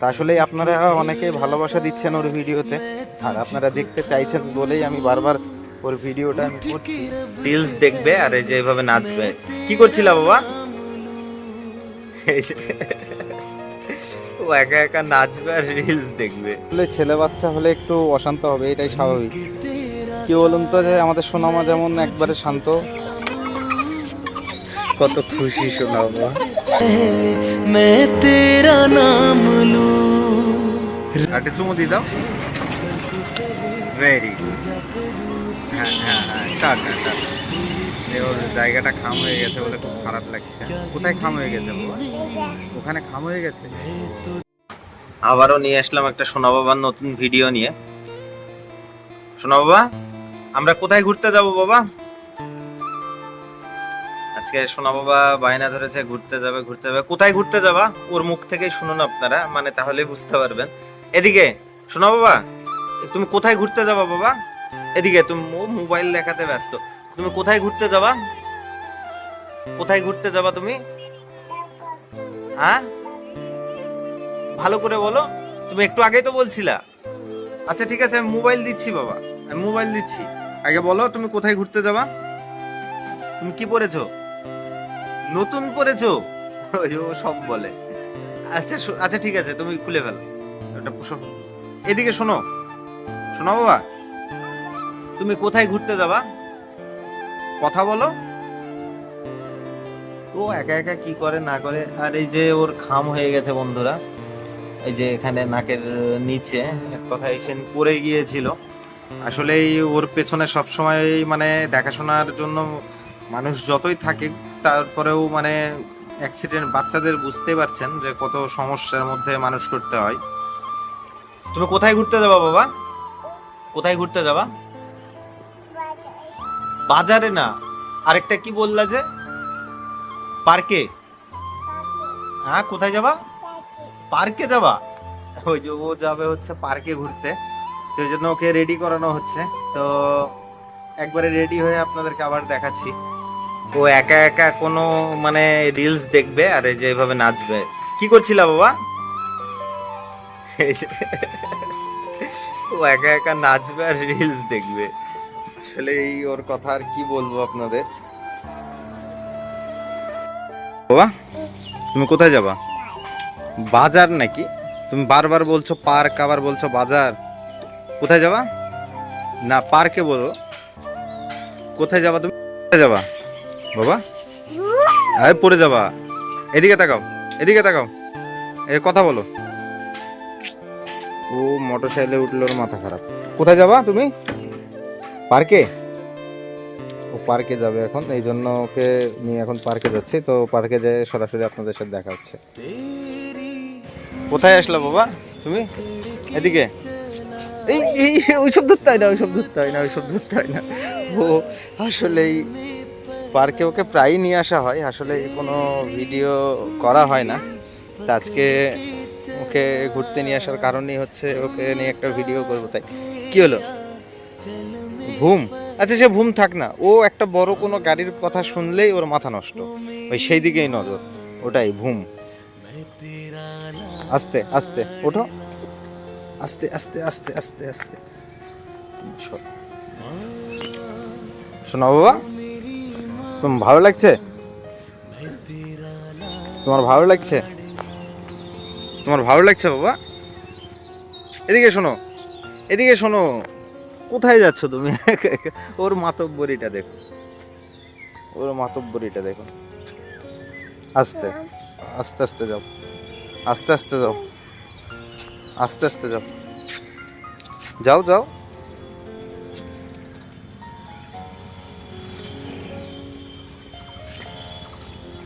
তা আসলে আপনারা অনেকে ভালোবাসা দিচ্ছেন ওর ভিডিওতে। আর আপনারা দেখতে চাইছেন বলেই আমি বারবার ওর ভিডিওটা আমি করছি। রিলস দেখবে আর এই যে এইভাবে নাচবে। কি করছিলা বাবা? ও একা একা নাচবে আর রিলস দেখবে। আসলে ছেলে বাচ্চা হলে একটু অশান্ত হবে এটাই স্বাভাবিক। কি বলুন তো যে আমাদের সোনামা যেমন একবারে শান্ত। কত খুশি শোনা বাবা मैं तेरा नाम लूं একটা চুমু দিয়ে দাও ভেরি হ্যাঁ হ্যাঁ হ্যাঁ টাটা টাটা এ ওর জায়গাটা খাম হয়ে গেছে বলে খুব খারাপ লাগছে কোথায় খাম হয়ে গেছে বাবা ওখানে খাম হয়ে গেছে আবারও নিয়ে আসলাম একটা সোনা বাবার নতুন ভিডিও নিয়ে সোনা বাবা আমরা কোথায় ঘুরতে যাব বাবা আজকে সোনা বাবা বায়না ধরেছে, ঘুরতে যাবে ঘুরতে যাবে। কোথায় ঘুরতে যাবা? ওর মুখ থেকেই শুনুন আপনারা মানে তাহলে বুঝতে পারবেন। এদিকে শোনো বাবা, তুমি কোথায় ঘুরতে যাবা বাবা? এদিকে, তুমি মোবাইল দেখাতে ব্যস্ত। তুমি কোথায় ঘুরতে যাবা? কোথায় ঘুরতে যাবা তুমি? হ্যাঁ? ভালো করে বলো। তুমি একটু আগেই তো বলছিলা। আচ্ছা ঠিক আছে, আমি মোবাইল দিচ্ছি বাবা। আমি মোবাইল দিচ্ছি। আগে বলো, তুমি কোথায় ঘুরতে যাবা? তুমি কি পড়েছো? নতুন যে ও সব বলে। আচ্ছা আচ্ছা ঠিক আছে, তুমি খুলে ফেলো। ওটা এদিকে শোনো। শোনো বাবা, তুমি কোথায় ঘুরতে যাবা? কথা বলো। ও একা একা কি করে, না করে? আর এই যে ওর খাম হয়ে গেছে বন্ধুরা। এই যে এখানে নাকের নিচে, এক কথা এসে পড়ে গিয়েছিল। আসলেই ওর পেছনে সবসময় মানে দেখাশোনার জন্য মানুষ যতই থাকে তারপরেও মানে অ্যাক্সিডেন্ট বাচ্চাদের বুঝতে পারছেন যে কত সমস্যার মধ্যে মানুষ করতে হয়। তুমি কোথায় ঘুরতে যাবা বাবা? কোথায় ঘুরতে যাবা? বাজারে না। আরেকটা কি বললা যে? পার্কে? হ্যাঁ কোথায় যাবা? পার্কে যাবা? ওই যে ও যাবে হচ্ছে পার্কে ঘুরতে। তো জন্য ওকে রেডি করানো হচ্ছে। তো একবারে রেডি হয়ে আপনাদেরকে আবার দেখাচ্ছি। ও একা একা কোনো মানে রিলস দেখবে আর এই যে নাচবে। কি করছিলা বাবা? ও একা একা নাচবে আর রিলস দেখবে। আসলে এই ওর কথা আর কি বলব আপনাদের? বাবা, তুমি কোথায় যাবা? বাজার নাকি? তুমি বারবার বলছো পার্ক, আবার বলছো বাজার। কোথায় যাবা? না, পার্কে বলো। কোথায় যাবা তুমি? কোথায় যাবা? বাবা। আরে, পড়ে যাবা। এদিকে তাকাও এদিকে তাকাও। এ, কথা বলো। ও মোটর সাইকেলে উঠল মাথা খারাপ। কোথায় যাবা তুমি? পার্কে? ও পার্কে যাবে এখন, এই জন্য ওকে নিয়ে এখন পার্কে যাচ্ছি। তো পার্কে যেয়ে সরাসরি আপনাদের সাথে দেখা হচ্ছে। কোথায় আসলা বাবা তুমি? এদিকে। এই এই ওইসব ধরতে হয় না ওইসব ধরতে হয় না ওইসব ধরতে হয় না। ও, আসলেই পার্কে ওকে প্রায়ই নিয়ে আসা হয়, আসলে কোনো ভিডিও করা হয় না। তা আজকে ওকে ঘুরতে নিয়ে আসার কারণই হচ্ছে ওকে নিয়ে একটা ভিডিও করব, তাই। কি হলো? ঘুম? আচ্ছা সে ঘুম থাক না। ও একটা বড় কোনো গাড়ির কথা শুনলেই ওর মাথা নষ্ট। ওই সেই দিকেই নজর, ওটাই ঘুম। আস্তে আস্তে, ওঠো। আস্তে আস্তে আস্তে আস্তে আস্তে। শোনো। বাবা। ভালো লাগছে? তোমার ভালো লাগছে? তোমার ভালো লাগছে বাবা? এদিকে শোনো এদিকে শোনো, কোথায় যাচ্ছ তুমি? ওর মাতব্বরিটা দেখো। ওর মাতব্বরিটা দেখো। আস্তে আস্তে আস্তে যাও। আস্তে আস্তে যাও। আস্তে আস্তে যাও। যাও যাও।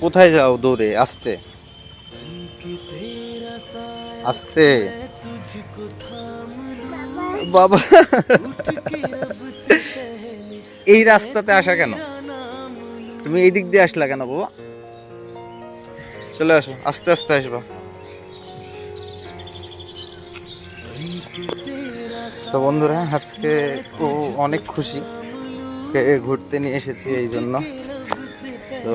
কোথায় যাও দৌড়ে? আস্তে। আস্তে। বাবা। এই রাস্তাতে আসা কেন? তুমি এই দিক দিয়ে আসলা কেন বাবা? চলে আসো, আস্তে আস্তে আসবা। তো বন্ধুরা, আজকে ও অনেক খুশি। ঘুরতে নিয়ে এসেছি এই জন্য। তো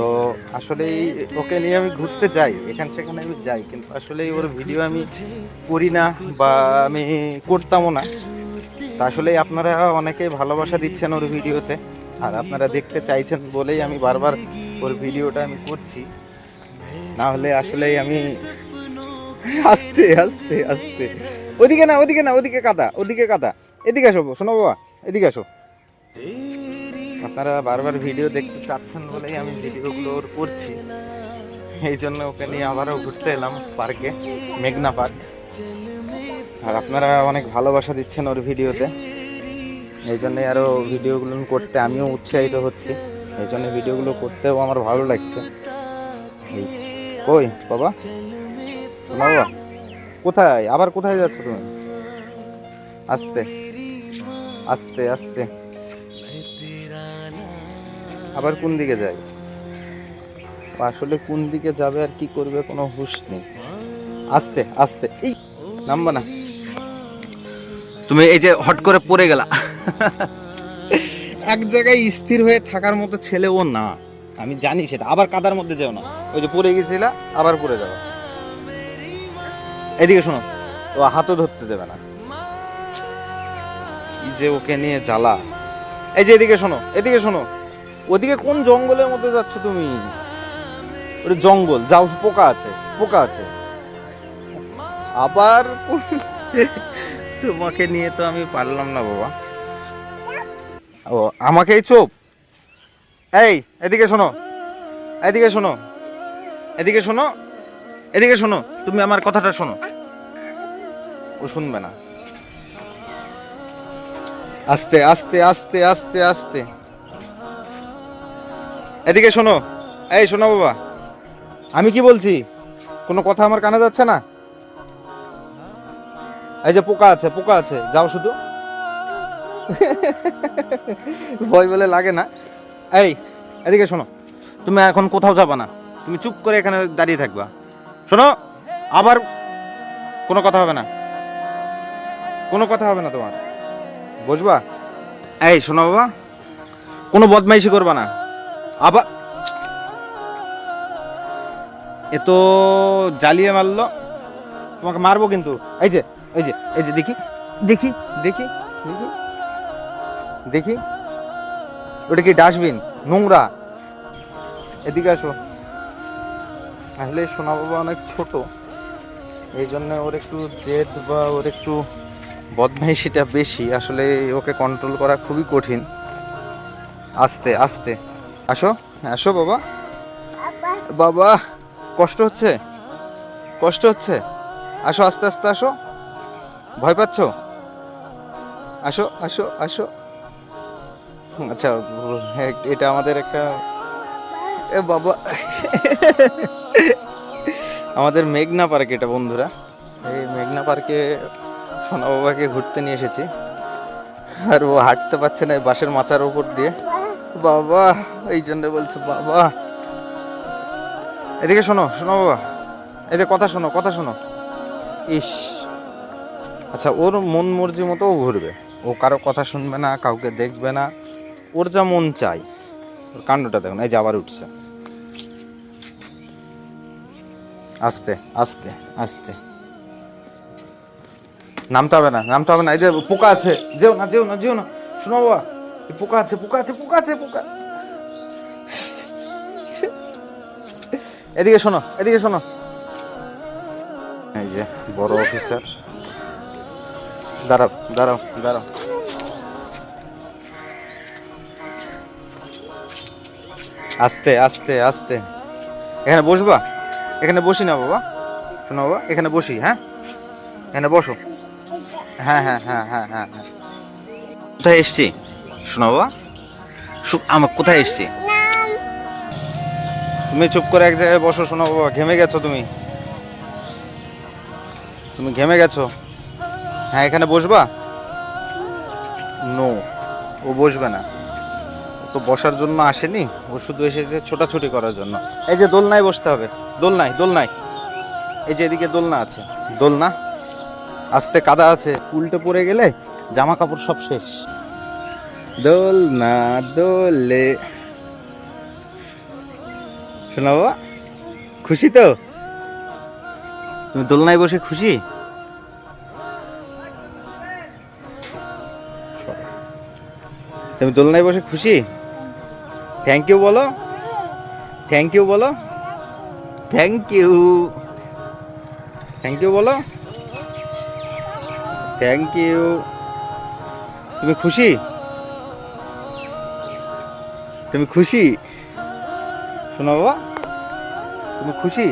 আসলেই ওকে নিয়ে আমি ঘুরতে যাই, এখান সেখানে আমি যাই, কিন্তু আসলেই ওর ভিডিও আমি করি না বা আমি করতামও না। তা আসলেই আপনারা অনেকেই ভালোবাসা দিচ্ছেন ওর ভিডিওতে আর আপনারা দেখতে চাইছেন বলেই আমি বারবার ওর ভিডিওটা আমি করছি। না হলে আসলেই আমি আস্তে আস্তে আস্তে ওদিকে না ওদিকে না, ওদিকে কাদা ওদিকে কাদা। এদিকে আসো শোনো বাবা, এদিকে আসো। আপনারা বারবার ভিডিও দেখতে চাচ্ছেন বলেই আমি ভিডিওগুলো ওর করছি। এই জন্য ওকে নিয়ে আবারও ঘুরতে এলাম পার্কে, মেঘনা পার্ক। আর আপনারা অনেক ভালোবাসা দিচ্ছেন ওর ভিডিওতে। এই জন্যে আরও ভিডিওগুলো করতে আমিও উৎসাহিত হচ্ছি। এই জন্য ভিডিওগুলো করতেও আমার ভালো লাগছে। এই, কই বাবা? বাবা? কোথায়? আবার কোথায় যাচ্ছ তুমি? আস্তে আস্তে আস্তে। আবার কোন দিকে যায়? আসলে কোন দিকে যাবে আর কি করবে কোনো হুঁশ নেই। আস্তে আস্তে এই নামবা না। তুমি এই যে হট করে পড়ে গেলা। এক জায়গায় স্থির হয়ে থাকার মতো ছেলে ও না। আমি জানি সেটা। আবার কাদার মধ্যে যেও না। ওই যে পড়ে গেছিলা আবার পড়ে যাবে এদিকে শোনো ও হাতও ধরতে দেবে না। কি যে ওকে নিয়ে জ্বালা। এই যে এদিকে শোনো এদিকে শোনো। ওদিকে কোন জঙ্গলের মধ্যে যাচ্ছ তুমি? ওটা জঙ্গল যাও পোকা আছে পোকা আছে। আবার তোমাকে নিয়ে তো আমি পারলাম না বাবা। ও আমাকেই চোপ। এই এদিকে শোনো এদিকে শোনো এদিকে শোনো এদিকে শোনো তুমি আমার কথাটা শোনো। ও শুনবে না। আস্তে আস্তে আস্তে আস্তে আস্তে। এদিকে শোনো। এই শোনো বাবা। আমি কি বলছি? কোনো কথা আমার কানে যাচ্ছে না? এই যে পোকা আছে পোকা আছে। যাও শুধু। ভয় বলে লাগে না। এই, এদিকে শোনো। তুমি এখন কোথাও যাবা না। তুমি চুপ করে এখানে দাঁড়িয়ে থাকবা। শোনো, আবার কোনো কথা হবে না। কোনো কথা হবে না তোমার। বুঝবা এই শোনো বাবা। কোনো বদমাইশি করবা না। আবার? এ তো জ্বালিয়ে মারলো। তোমাকে মারবো কিন্তু। এই যে এই যে এই যে দেখি। দেখি দেখি দেখি। দেখি। ওটা কি ডাস্টবিন? নোংরা। এদিকে আসো। আসলে সোনা বাবা অনেক ছোট। এই জন্য ওর একটু জেদ বা ওর একটু বদমাইশিটা বেশি, আসলে ওকে কন্ট্রোল করা খুবই কঠিন। আস্তে আস্তে। আসো আসো বাবা। বাবা, কষ্ট হচ্ছে? কষ্ট হচ্ছে? আসো, আস্তে আস্তে আসো। ভয় পাচ্ছ? আসো আসো আসো। আচ্ছা এটা আমাদের একটা এ বাবা। আমাদের মেঘনা পার্ক এটা বন্ধুরা। এই মেঘনা পার্কে সোনা বাবাকে ঘুরতে নিয়ে এসেছি। আর ও হাঁটতে পারছে না বাঁশের মাচার উপর দিয়ে। বাবা, এই জন্য বলছে বাবা। এদিকে শোনো শোনো বাবা এদিকে কথা শোনো কথা শোনো। ইস। আচ্ছা ওর মন মর্জি মতো ও ঘুরবে। ও কারও কথা শুনবে না, কাউকে দেখবে না। ওর যা মন চাই। ওর কাণ্ডটা দেখুন এই যে আবার উঠছে। আস্তে আস্তে আস্তে। নামতে হবে না, নামতে হবে না। এই যে পোকা আছে, যেও না যেও না যেও না। শোনো বাবা পোকা আছে পোকা আছে পোকা আছে, পোকা। এদিকে শোনো এদিকে শোনো। এই যে বড় অফিসার। দাঁড়াও দাঁড়াও দাঁড়াও। আস্তে আস্তে আস্তে। এখানে বসবা? এখানে বসি না বাবা। শোনো বাবা, এখানে বসি হ্যাঁ? এখানে বসো। হ্যাঁ হ্যাঁ হ্যাঁ হ্যাঁ হ্যাঁ হ্যাঁ। কোথায় এসছি? শোনো বাবা। শু- আমার কোথায় এসছি? তুমি চুপ করে এক জায়গায় বসো শোনো বাবা। ঘেমে গেছো তুমি? তুমি ঘেমে গেছো? হ্যাঁ এখানে বসবা? নো ও বসবে না। তো বসার জন্য আসেনি। ও শুধু এসেছে ছোটাছুটি করার জন্য। এই যে দোলনায় বসতে হবে। দোলনায় দোলনায়। এই যে এদিকে দোলনা আছে। দোলনা? আস্তে কাদা আছে, উল্টে পড়ে গেলে জামা কাপড় সব শেষ। দোলনা দোলে। শোনা বাবা, খুশি তো? তুমি দোলনায় বসে খুশি? তুমি দোলনায় বসে খুশি? থ্যাংক ইউ বলো। থ্যাংক ইউ বলো। থ্যাংক ইউ থ্যাংক ইউ বলো। থ্যাংক ইউ তুমি খুশি? তুমি খুশি? শোনো বাবা, তুমি খুশি?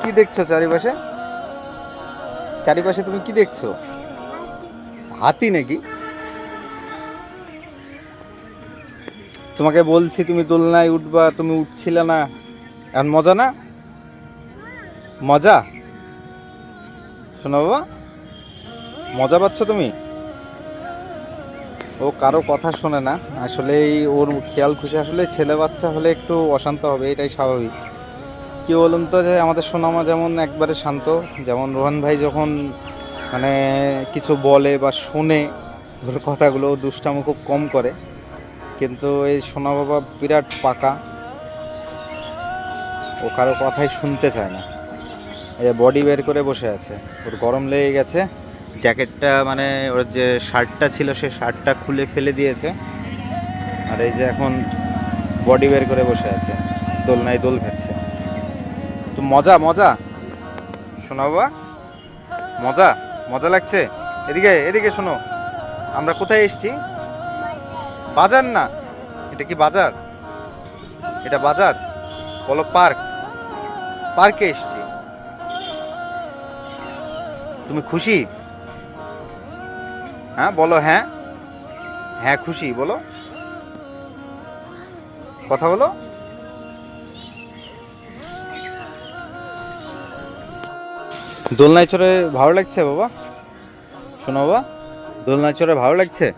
কি দেখছ চারিপাশে? চারিপাশে তুমি কি দেখছ? হাতি নাকি? তোমাকে বলছি, তুমি দোলনায় উঠবা, তুমি উঠছিলে না। এখন মজা না? মজা? শোনো বাবা, মজা পাচ্ছ তুমি? ও কারও কথা শোনে না। আসলে ওর খেয়াল খুশি, আসলে ছেলে বাচ্চা হলে একটু অশান্ত হবে, এটাই স্বাভাবিক। কি বলুন তো যে, আমাদের সোনামা যেমন একবারে শান্ত, যেমন রোহন ভাই যখন মানে কিছু বলে বা শোনে, ওর কথাগুলো দুষ্টামো খুব কম করে। কিন্তু এই সোনা বাবা বিরাট পাকা। ও কারও কথাই শুনতে চায় না। এই বডি বের করে বসে আছে। ওর গরম লেগে গেছে। জ্যাকেটটা মানে ওর যে শার্টটা ছিল সে শার্টটা খুলে ফেলে দিয়েছে। আর এই যে এখন বডি বের করে বসে আছে। দোলনায় দোল খাচ্ছে। তো মজা মজা। শোনা বাবা, মজা মজা লাগছে। এদিকে এদিকে শোনো। আমরা কোথায় এসেছি? বাজার না? এটা কি বাজার? এটা বাজার? বলো, পার্ক। পার্কে এসেছি। তুমি খুশি? হ্যাঁ বলো হ্যাঁ। হ্যাঁ খুশি, বলো। কথা বলো। দোলনায় চড়ে ভালো লাগছে, বাবা? শোনো, বাবা। দোলনায় চড়ে ভালো লাগছে?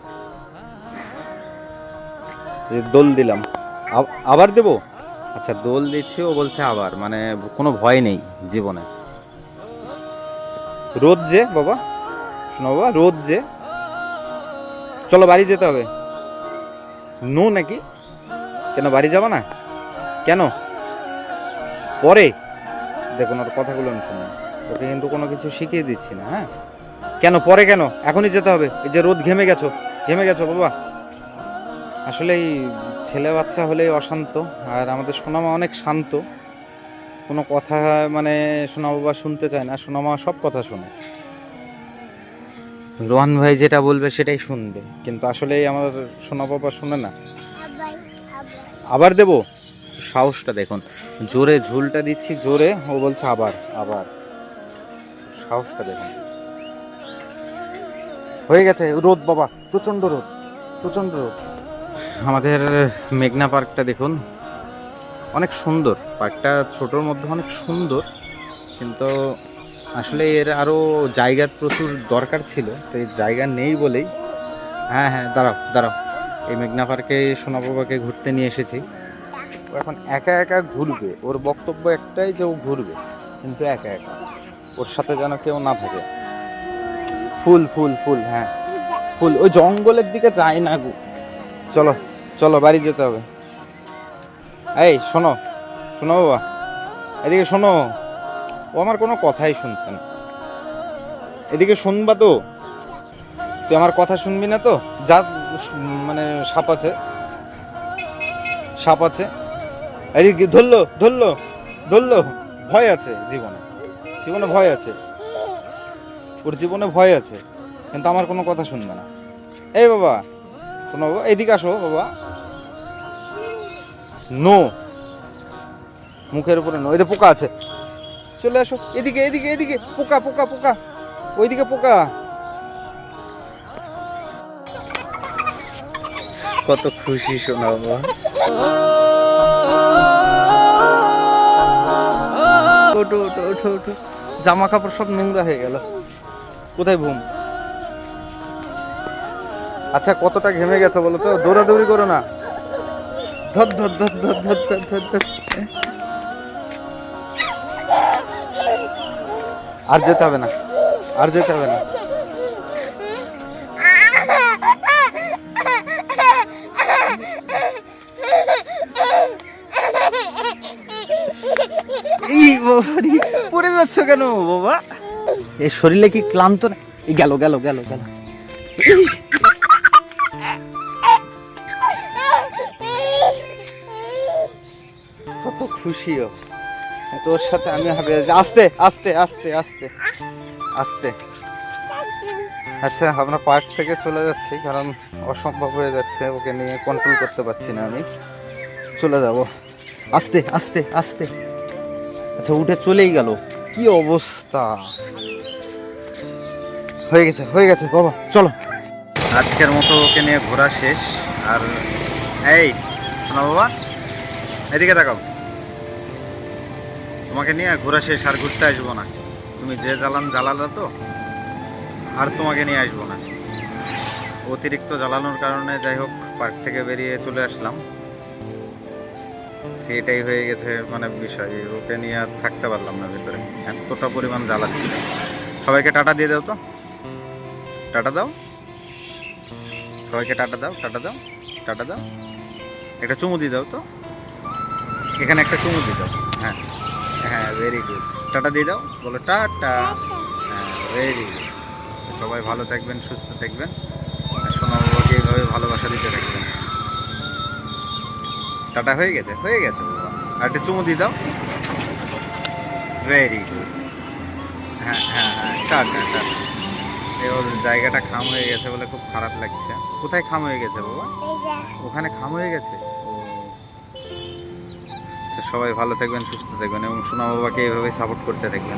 দোল দিলাম। আব- আবার দেব? আচ্ছা দোল দিচ্ছি ও বলছে আবার। মানে কোনো ভয় নেই জীবনে। রোদ যে বাবা। শোনো বাবা রোদ যে। চলো বাড়ি যেতে হবে। নো নাকি? কেন বাড়ি যাব না? কেন? পরে। দেখুন ওর কথাগুলো আমি শুনি। ওকে কিন্তু কোনো কিছু শিখিয়ে দিচ্ছি না হ্যাঁ? কেন পরে কেন? এখনই যেতে হবে। এই যে রোদ ঘেমে গেছো ঘেমে গেছো বাবা। আসলে এই ছেলে বাচ্চা হলে অশান্ত, আর আমাদের সোনামা অনেক শান্ত। কোনো কথা মানে সোনা বাবা শুনতে চায় না, সোনামা সব কথা শোনে। রোহান ভাই যেটা বলবে সেটাই শুনবে, কিন্তু আসলে আমার সোনা বাবা শুনে না। আবার দেব? সাহসটা দেখুন, জোরে ঝুলটা দিচ্ছি, জোরে, ও বলছে আবার আবার। সাহসটা দেখুন। হয়ে গেছে, রোদ বাবা প্রচণ্ড রোদ প্রচণ্ড রোদ। আমাদের মেঘনা পার্কটা দেখুন। অনেক সুন্দর। পার্কটা ছোটোর মধ্যে অনেক সুন্দর। কিন্তু আসলে এর আরও জায়গার প্রচুর দরকার ছিল। তো এই জায়গা নেই বলেই হ্যাঁ হ্যাঁ দাঁড়াও দাঁড়াও। এই মেঘনা পার্কে সোনা বাবাকে ঘুরতে নিয়ে এসেছি। ও এখন একা একা ঘুরবে। ওর বক্তব্য একটাই যে ও ঘুরবে। কিন্তু একা একা। ওর সাথে যেন কেউ না থাকে। ফুল ফুল ফুল হ্যাঁ। ফুল, ওই জঙ্গলের দিকে যায় না গো। চলো চলো, বাড়ি যেতে হবে। এই, শোনো শোনো বাবা, এদিকে শোনো, ও আমার কোনো কথাই শুনছে না। এদিকে শুনবা তো, তুই আমার কথা শুনবি না তো? যা মানে সাপ আছে। সাপ আছে। এদিকে ধরলো ধরলো ধরলো, ভয় আছে জীবনে। জীবনে ভয় আছে। ওর জীবনে ভয় আছে, কিন্তু আমার কোনো কথা শুনবে না। এই বাবা শোনো বাবা, এদিকে আসো বাবা। নো। মুখের উপরে নো। এদিকে পোকা আছে। চলে আসো। এদিকে এদিকে এদিকে। পোকা পোকা পোকা। ওইদিকে পোকা। কত খুশি শোনা বাবা। ওঠো ওঠো ওঠো ওঠো। জামা কাপড় সব নোংরা হয়ে গেল। কোথায় ঘুম? আচ্ছা কতটা ঘেমে গেছে বলো তো? দৌড়াদৌড়ি করো না। ধর ধর ধর ধর ধর ধর ধর ধর। আর যেতে হবে না। আর যেতে হবে না। পড়ে যাচ্ছ কেন বাবা? এ শরীরে কি ক্লান্ত না? গেল গেল গেল গেল। খুশিও তোর সাথে আমি হবে। আস্তে আস্তে আস্তে আস্তে আস্তে। আচ্ছা আমরা পার্ক থেকে চলে যাচ্ছি, কারণ অসম্ভব হয়ে যাচ্ছে। ওকে নিয়ে কন্ট্রোল করতে পারছি না আমি। চলে যাব। আস্তে আস্তে আস্তে। আচ্ছা উঠে চলেই গেল। কি অবস্থা? হয়ে গেছে হয়ে গেছে, বাবা, চলো। আজকের মতো ওকে নিয়ে ঘোরা শেষ। আর, এই বাবা, এদিকে তাকাও। তোমাকে নিয়ে ঘোরা শেষ, আর ঘুরতে আসব না। তুমি যে জ্বালান জ্বালালো তো, আর তোমাকে নিয়ে আসব না। অতিরিক্ত জ্বালানোর কারণে যাই হোক, পার্ক থেকে বেরিয়ে চলে আসলাম। সেটাই হয়ে গেছে মানে বিষয়, ওকে নিয়ে আর থাকতে পারলাম না ভেতরে। এতটা পরিমাণ জ্বালাচ্ছি। সবাইকে টাটা দিয়ে দাও তো। টাটা দাও। সবাইকে টাটা দাও টাটা দাও টাটা দাও। একটা চুমু দিয়ে দাও তো। এখানে একটা চুমু দিয়ে দাও। হ্যাঁ। হ্যাঁ ভেরি গুড টাটা দিয়ে দাও বলো টাটা। হ্যাঁ ভেরি গুড সবাই ভালো থাকবেন সুস্থ থাকবেন। সোনা বাবাকে এইভাবে ভালোবাসা দিতে থাকবেন। টাটা হয়ে গেছে হয়ে গেছে বাবা। আর একটা চুমু দিয়ে দাও। ভেরি গুড হ্যাঁ হ্যাঁ হ্যাঁ টাটা ওর জায়গাটা খাম হয়ে গেছে বলে খুব খারাপ লাগছে। কোথায় খাম হয়ে গেছে বাবা? ওখানে খাম হয়ে গেছে? সবাই ভালো থাকবেন সুস্থ থাকবেন এবং সোনা বাবাকে এইভাবে সাপোর্ট করতে থাকবেন।